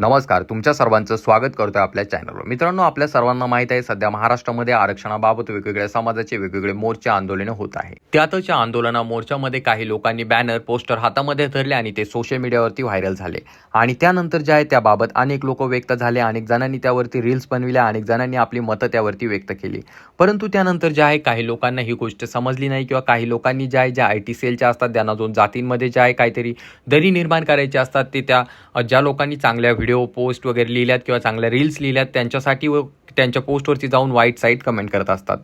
नमस्कार तुमच्या सर्वांचं स्वागत करतोय आपल्या चॅनलवर. मित्रांनो आपल्या सर्वांना माहीत आहे सध्या महाराष्ट्रामध्ये आरक्षणाबाबत वेगवेगळ्या समाजाचे वेगवेगळे मोर्चे आंदोलने होत आहे. त्यातच या आंदोलना मोर्चामध्ये काही लोकांनी बॅनर पोस्टर हातामध्ये धरले आणि ते सोशल मीडियावरती व्हायरल झाले. आणि त्यानंतर जे आहे त्याबाबत अनेक लोक व्यक्त झाले अनेक जणांनी त्यावरती रील्स बनविल्या अनेक जणांनी आपली मतं त्यावरती व्यक्त केली. परंतु त्यानंतर जे आहे काही लोकांना ही गोष्ट समजली नाही किंवा काही लोकांनी जे आहे ज्या आय टी सेलच्या असतात त्यांना दोन जातींमध्ये जे आहे काहीतरी दरी निर्माण करायचे असतात ते त्या ज्या लोकांनी चांगल्या व्हिडिओ पोस्ट वगैरे लिहिल्यात किंवा चांगल्या रील्स लिहिल्यात त्यांच्यासाठी व त्यांच्या पोस्टवरती जाऊन वाईट साईट कमेंट करत असतात.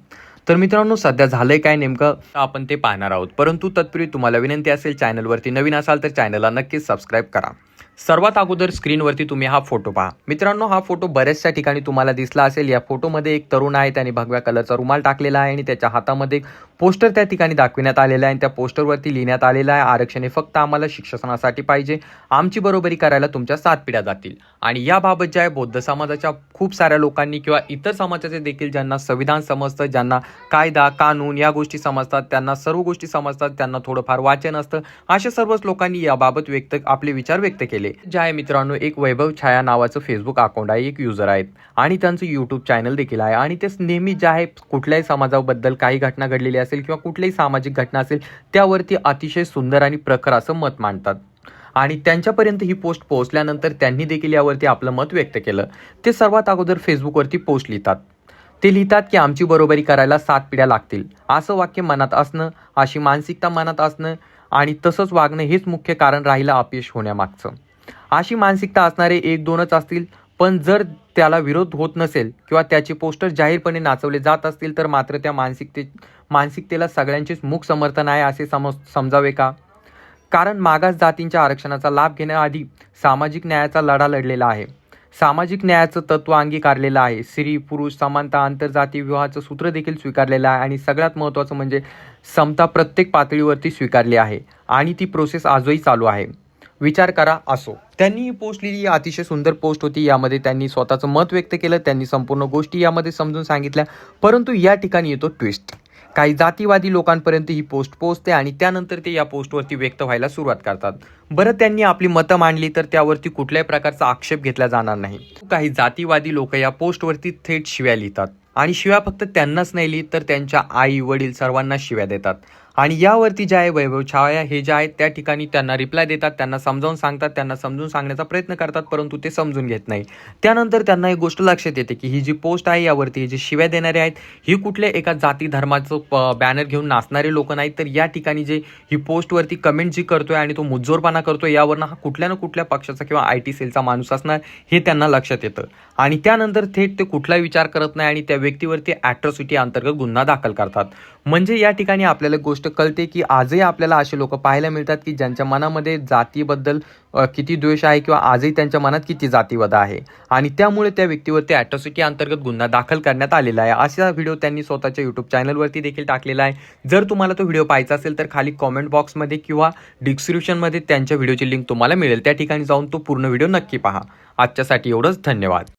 तर मित्रांनो सध्या झालंय काय नेमकं? आपण ते पाहणार आहोत. परंतु तत्पूर्वी तुम्हाला विनंती असेल चॅनलवरती नवीन असाल तर चॅनलला नक्कीच सबस्क्राईब करा. सर्वात अगोदर स्क्रीनवरती तुम्ही हा फोटो पहा. मित्रांनो हा फोटो बऱ्याचशा ठिकाणी तुम्हाला दिसला असेल. या फोटोमध्ये एक तरुण आहे त्याने भगव्या कलरचा रुमाल टाकलेला आहे आणि त्याच्या हातामध्ये एक पोस्टर त्या ठिकाणी दाखविण्यात आलेला आहे आणि त्या पोस्टरवरती लिहिण्यात आलेलं आहे आरक्षण हे फक्त आम्हाला शिक्षणासाठी पाहिजे. आमची बरोबरी करायला तुमच्या सात पिढ्या जातील. आणि याबाबत जे आहे बौद्ध समाजाच्या खूप साऱ्या लोकांनी किंवा इतर समाजाचे देखील ज्यांना संविधान समजतं ज्यांना कायदा कानून या गोष्टी समजतात त्यांना सर्व गोष्टी समजतात त्यांना थोडंफार वाचन असतं. अशा सर्वच लोकांनी याबाबत व्यक्त आपले विचार व्यक्त केले. जे आहे मित्रांनो एक वैभव छाया नावाचं फेसबुक अकाउंट आहे एक युजर आहेत. आणि त्यांचं यूट्यूब चॅनल देखील आहे. आणि ते नेहमी जे आहे कुठल्याही समाजाबद्दल काही घटना घडलेली असेल किंवा कुठलीही सामाजिक घटना असेल त्यावरती अतिशय सुंदर आणि प्रखर असं मत मांडतात. आणि त्यांच्यापर्यंत ही पोस्ट पोहोचल्यानंतर त्यांनी देखील यावरती आपलं मत व्यक्त केलं. ते सर्वात अगोदर फेसबुकवरती पोस्ट लिहितात. ते लिहितात की आमची बरोबरी करायला सात पिढ्या लागतील. असं वाक्य मनात असणं अशी मानसिकता मनात असणं आणि तसंच वागणं हेच मुख्य कारण राहिलं अपयश होण्यामागचं. अशी मानसिकता असणारे एक दोनच असतील पण जर त्याला विरोध होत नसेल किंवा त्याचे पोस्टर जाहीरपणे नाचवले जात असतील तर मात्र त्या मानसिकते मानसिकतेला सगळ्यांचेच मुख समर्थन आहे असे समज समजावे का? कारण मागास जातींच्या आरक्षणाचा लाभ घेण्याआधी सामाजिक न्यायाचा लढा लढलेला आहे. सामाजिक न्यायाचं तत्व अंगीकारलेलं आहे. स्त्री पुरुष समानता आंतरजातीय विवाहाचं सूत्र देखील स्वीकारलेलं आहे आणि सगळ्यात महत्त्वाचं म्हणजे समता प्रत्येक पातळीवरती स्वीकारली आहे आणि ती प्रोसेस आजही चालू आहे. विचार करा असो. त्यांनी ही पोस्ट लिहिली ही अतिशय सुंदर पोस्ट होती. यामध्ये त्यांनी स्वतःचं मत व्यक्त केलं. त्यांनी संपूर्ण गोष्टी यामध्ये समजून सांगितल्या. परंतु या ठिकाणी येतो ट्विस्ट काही जातीवादी लोकांपर्यंत ही पोस्ट पोहोचते आणि त्यानंतर ते या पोस्टवरती व्यक्त व्हायला सुरुवात करतात. बरं त्यांनी आपली मतं मांडली तर त्यावरती कुठल्याही प्रकारचा आक्षेप घेतला जाणार नाही. काही जातीवादी लोक या पोस्टवरती थेट शिव्या लिहितात. आणि शिव्या फक्त त्यांनाच नाही लिहित तर त्यांच्या आई वडील सर्वांना शिव्या देतात. आणि यावरती जे आहे वैभव छाया हे जे आहेत त्या ठिकाणी त्यांना रिप्लाय देतात त्यांना समजावून सांगतात त्यांना समजून सांगण्याचा प्रयत्न करतात परंतु ते समजून घेत नाही. त्यानंतर त्यांना एक गोष्ट लक्षात येते की ही जी पोस्ट आहे यावरती हे जे शिव्या देणारे आहेत ही कुठल्या एका जाती धर्माचं बॅनर घेऊन नाचणारे लोक नाहीत तर या ठिकाणी जे ही पोस्टवरती कमेंट जी करतोय आणि तो मुज्जोरपणा करतोय यावरनं हा कुठल्या ना कुठल्या पक्षाचा किंवा आय टी सेलचा माणूस असणार हे त्यांना लक्षात येतं. आणि त्यानंतर थेट ते कुठला विचार करत नाही आणि त्या व्यक्तीवरती ॲट्रॉसिटी अंतर्गत गुन्हा दाखल करतात. म्हणजे या ठिकाणी आपल्याला गोष्ट कळते की आजही आपल्याला असे लोक पाहायला मिळतात की ज्यांच्या मनामध्ये जातीबद्दल किती द्वेष आहे किंवा आजही त्यांच्या मनात किती जातीवाद आहे. आणि त्यामुळे त्या व्यक्तीवरती ॲट्रॉसिटी अंतर्गत गुन्हा दाखल करण्यात आलेला आहे. असा व्हिडिओ त्यांनी स्वतःच्या यूट्यूब चॅनलवरती देखील टाकलेला आहे. जर तुम्हाला तो व्हिडिओ पाहायचा असेल तर खाली कॉमेंट बॉक्समध्ये किंवा डिस्क्रिप्शनमध्ये त्यांच्या व्हिडिओची लिंक तुम्हाला मिळेल. त्या ठिकाणी जाऊन तो पूर्ण व्हिडिओ नक्की पहा. आजच्यासाठी एवढंच. धन्यवाद.